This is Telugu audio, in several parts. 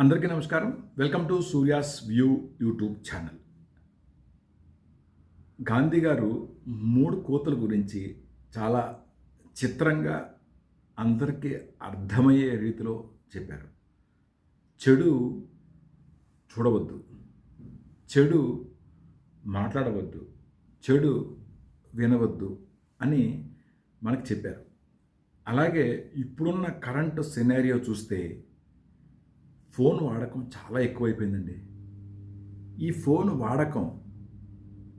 అందరికీ నమస్కారం. Welcome to Surya's view YouTube channel. Gandhi garu మూడు కోతల గురించి చాలా చిత్రంగా అందరికీ అర్థమయ్యే రీతిలో చెప్పారు. చెడు చూడవద్దు. చెడు మాట్లాడవద్దు. చెడు వినవద్దు అని మనకు చెప్పారు. అలాగే ఇప్పుడున్న కరెంటు సినారియో చూస్తే ఫోన్ వాడకం చాలా ఎక్కువైపోయిందండి. ఈ ఫోన్ వాడకం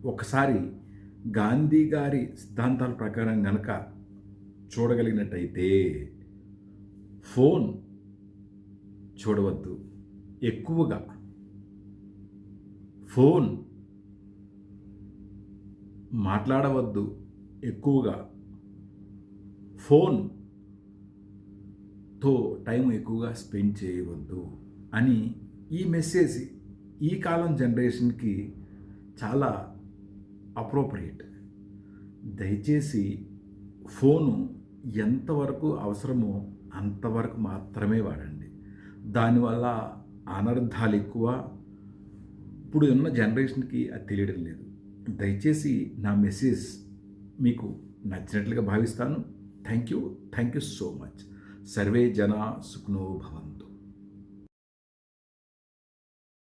ఒకసారి గాంధీ గారి సిద్ధాంతాల ప్రకారం గనక చూడగలిగినట్టయితే ఫోన్ చూడవద్దు. ఎక్కువగా ఫోన్ మాట్లాడవద్దు. ఎక్కువగా ఫోన్తో టైం ఎక్కువగా స్పెండ్ చేయవద్దు. అని ఈ మెసేజ్ ఈ కాలం జనరేషన్కి చాలా అప్రోప్రియేట్ దయచేసి ఫోను ఎంతవరకు అవసరమో అంతవరకు మాత్రమే వాడండి. దానివల్ల అనర్థాలు ఎక్కువ. ఇప్పుడు ఉన్న జనరేషన్కి అది తెలియడం లేదు. దయచేసి నా మెసేజ్ మీకు నచ్చినట్లుగా భావిస్తాను. Thank you thank you so much survey జన సుఖ్నో భవంతు.